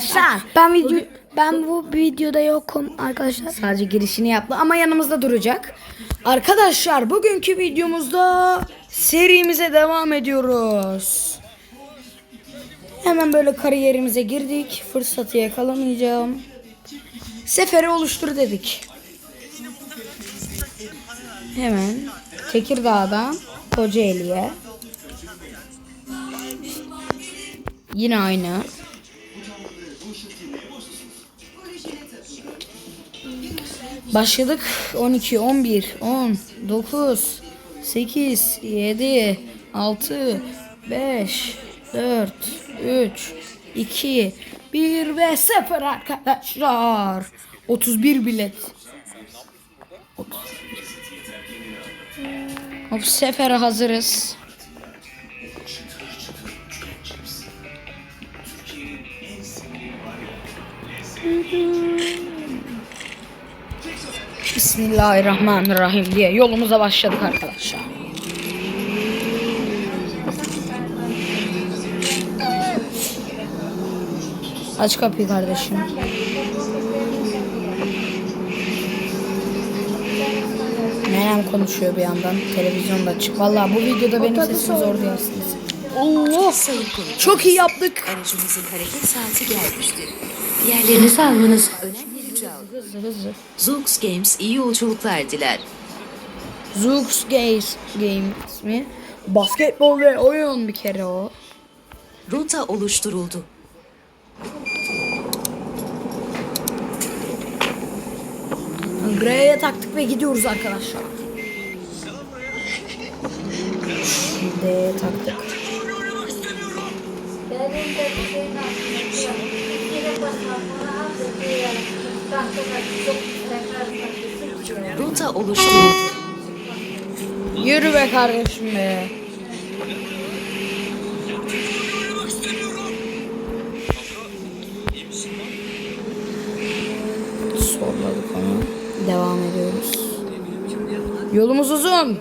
Arkadaşlar Ben video ben bu videoda yokum arkadaşlar. sadece girişini yaptı ama yanımızda duracak. Arkadaşlar bugünkü videomuzda serimize devam ediyoruz. Hemen böyle kariyerimize girdik. Fırsatı yakalamayacağım. Seferi oluştur dedik. Hemen Tekirdağ'dan Kocaeli'ye. Yine aynı. Başladık 12, 11, 10, 9, 8, 7, 6, 5, 4, 3, 2, 1 ve 0 arkadaşlar. 31 bilet. 31. Hop sefere hazırız. Bismillahirrahmanirrahim diye yolumuza başladık arkadaşlar. Aç kapıyı kardeşim. Meryem konuşuyor bir yandan. Televizyonda açık. Vallahi bu videoda benim sesimi zor duyarsınız. Allah! Çok iyi yaptık. Aracımızın hareket saati gelmiştir. Yerlerinizi almanız önemli Hızlı hızlı. Zoox Games iyi yolculuklar diler. Zoox Games Games mi? Basketbol ve oyun bir kere o. Rota oluşturuldu. Gra'ya taktık ve gidiyoruz arkadaşlar. D'ye taktık. Rota oluşturuldu. Yürü be kardeşim be. Sorladık onu. Devam ediyoruz. Yolumuz uzun.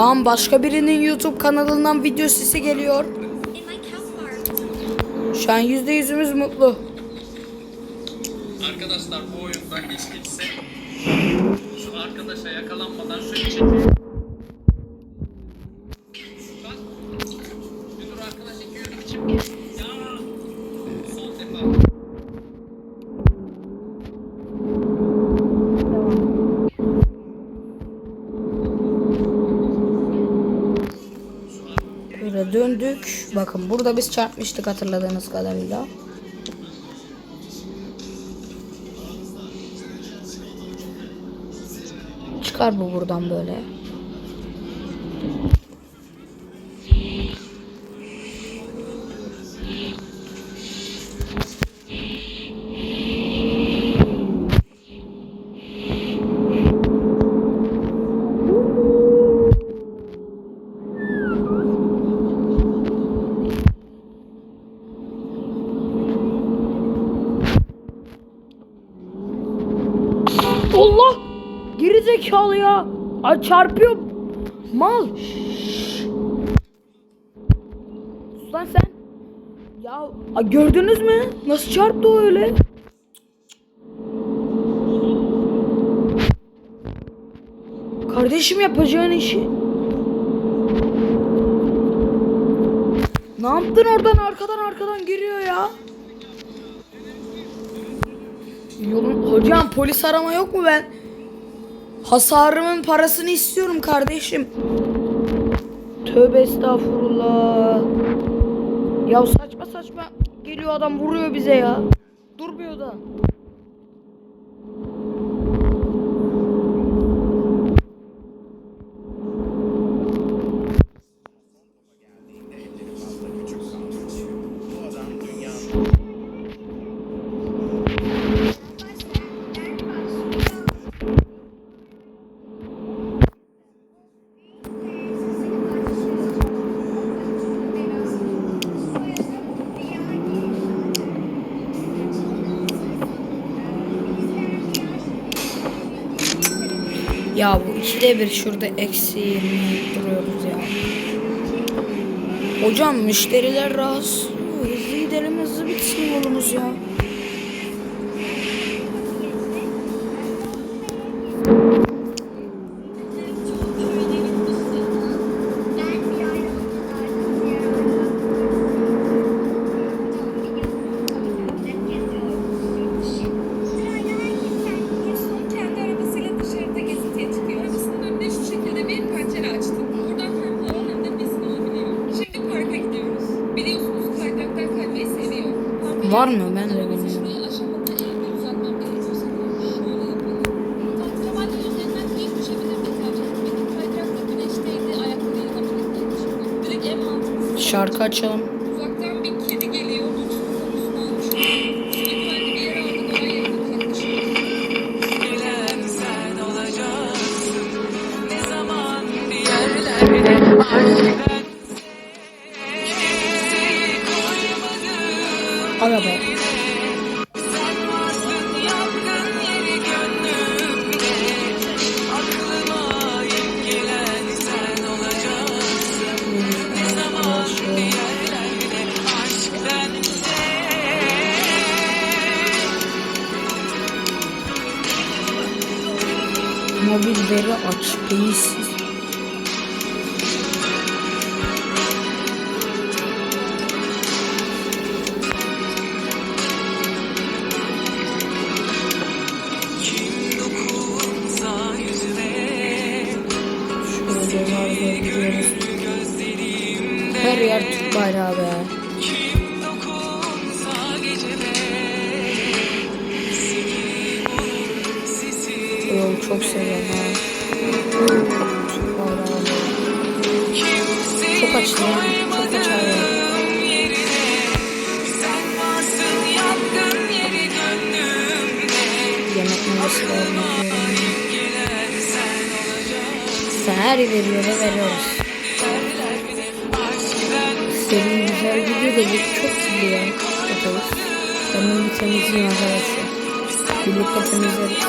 Kaan başka birinin YouTube kanalından video sesi geliyor. Şu an yüzde yüzümüz mutlu. Arkadaşlar bu oyunda hiç kimse şu arkadaşa yakalanmadan şöyle çekiyor. Bak. Bir dur arkadaş 200 biçim. Ya. Son defa. Böyle döndük. Bakın burada biz çarpmıştık hatırladığınız kadarıyla. Çıkar bu buradan böyle. Ay çarpıyor. Mal. Sus Lan sen. Ya ay gördünüz mü? Nasıl çarptı o öyle? Kardeşim yapacağın işi. Ne yaptın oradan arkadan arkadan giriyor ya? Yolun hocam polis arama yok mu ben? Hasarımın parasını istiyorum kardeşim. Tövbe estağfurullah. Ya saçma saçma geliyor adam vuruyor bize ya. Durmuyor da. Ya bu ikide bir şurada eksi 20 duruyoruz ya. Hocam müşteriler rahatsız. Hızlı gidelim hızlı bitsin yolumuz ya. Var mı? Ben de bilmiyorum. şu aşamada Araba. Mobil aç. Beyinsiz. Her yer Türk bayrağı be. Yol çok seviyorum ha. Çok açtı. Çok açar ya. Yemek molası vermek Sen her veriyor ve veriyoruz. Senin güzel gidiyor da bu çok kirli ya. Otobüs. Ben bunu bir temizleyeyim arkadaşlar. Birlikte temizleriz.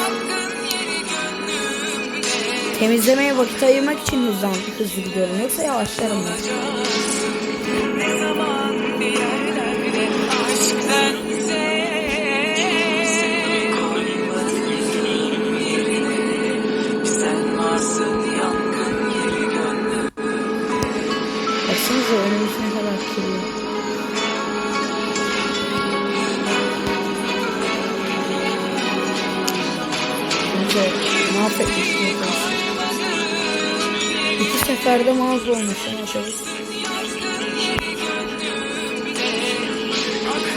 Temizlemeye vakit ayırmak için hızlan, hızlı gidiyorum. Yoksa yavaşlarım ben. Baksanıza mahvetmiş bu otobüs. İki seferde mağaza olmuş ya otobüs.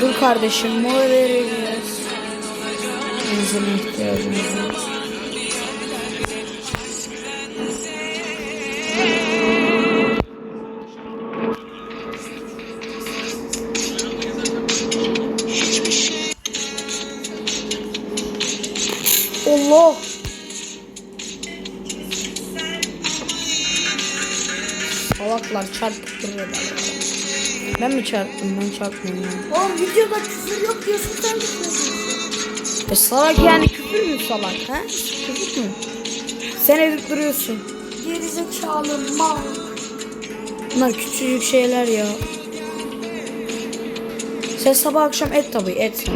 Dur kardeşim mola vereceğiz. Benzine ihtiyacımız var. Allah! Salaklar çarpıp duruyorlar. Ben mi çarptım? Ben çarpmıyorum ya. Oğlum videoda küfür yok diyorsun sen küfür ediyorsun. E salak yani küfür mü salak ha? Küfür mü? Sen edip duruyorsun. Gerizekalı mal. Bunlar küçücük şeyler ya. Sen sabah akşam et tabii et sen.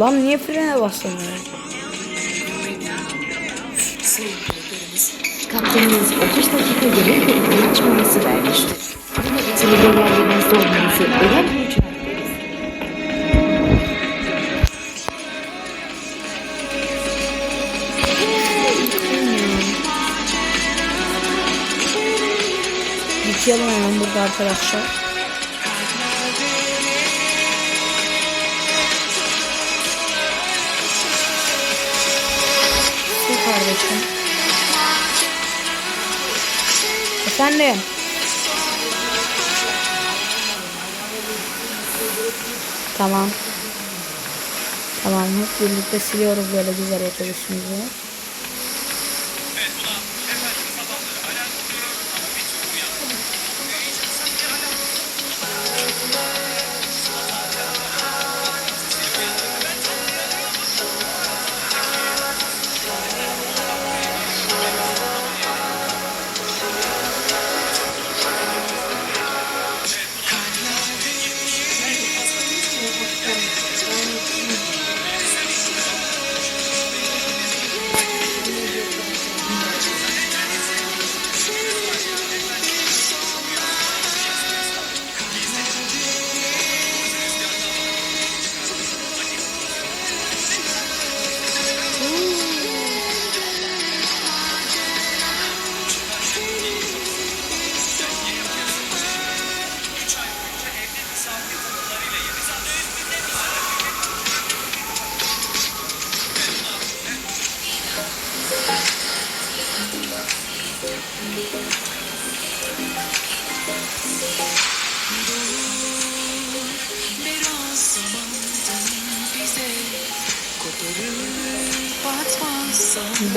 Lan niye frene pilotlarımız, kaptanınız 30 dakika geri ve açmaması vermiştir. Buna itibariyle yerlerinizde olmanızı önemli rica hemen burada arkadaşlar. Efendim. Tamam. Tamam hep birlikte siliyoruz böyle güzel otobüsümüzü.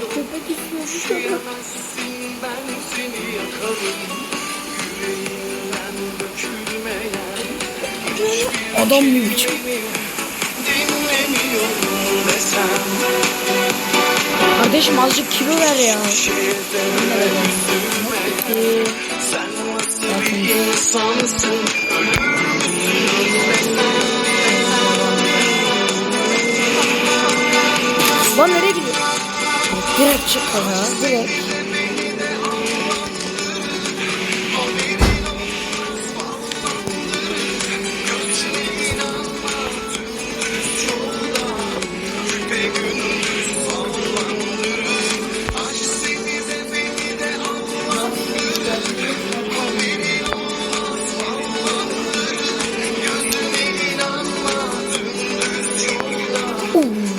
gerek yok Üşüyemezsin ben seni yakarım Yüreğimden dökülmeyen Hiçbir Adam bir biçim. dinlemiyorum desem Kardeşim azıcık kilo ver ya. Sen nasıl bir insansın Lan nereye gidiyor? Direkt çık ya. Direkt. Son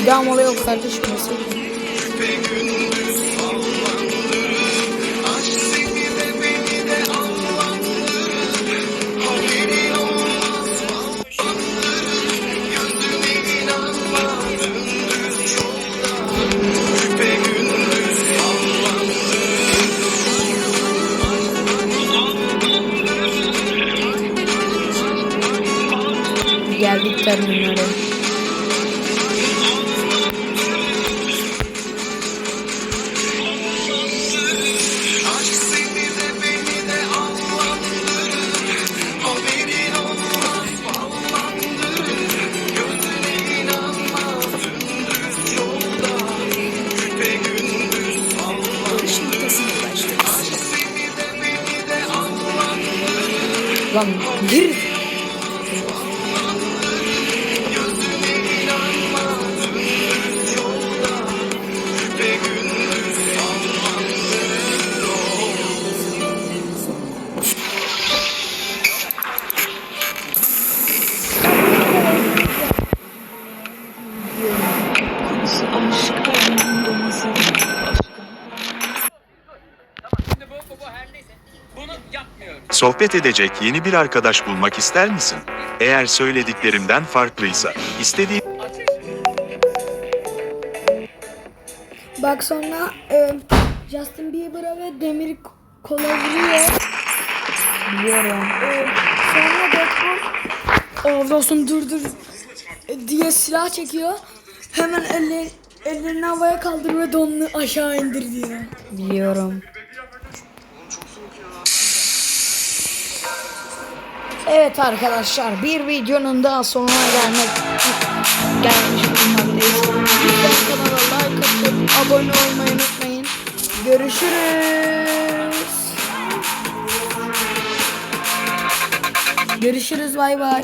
Bir daha mola kardeşim. Geldik terminale. Sohbet edecek yeni bir arkadaş bulmak ister misin? Eğer söylediklerimden farklıysa, istediğin Bak sonra e, Justin Bieber'a ve Demir kola vuruyor. Biliyorum. E, sonra Deadpool Avlasın dur dur. e, diye silah çekiyor. Hemen eller, ellerini havaya kaldırıyor ve donunu aşağı indir diyor. Biliyorum. Evet arkadaşlar bir videonun daha sonuna gelmek gelmiş bulunmaktayız. Lütfen kanala like atıp abone olmayı unutmayın. Görüşürüz. Görüşürüz bay bay.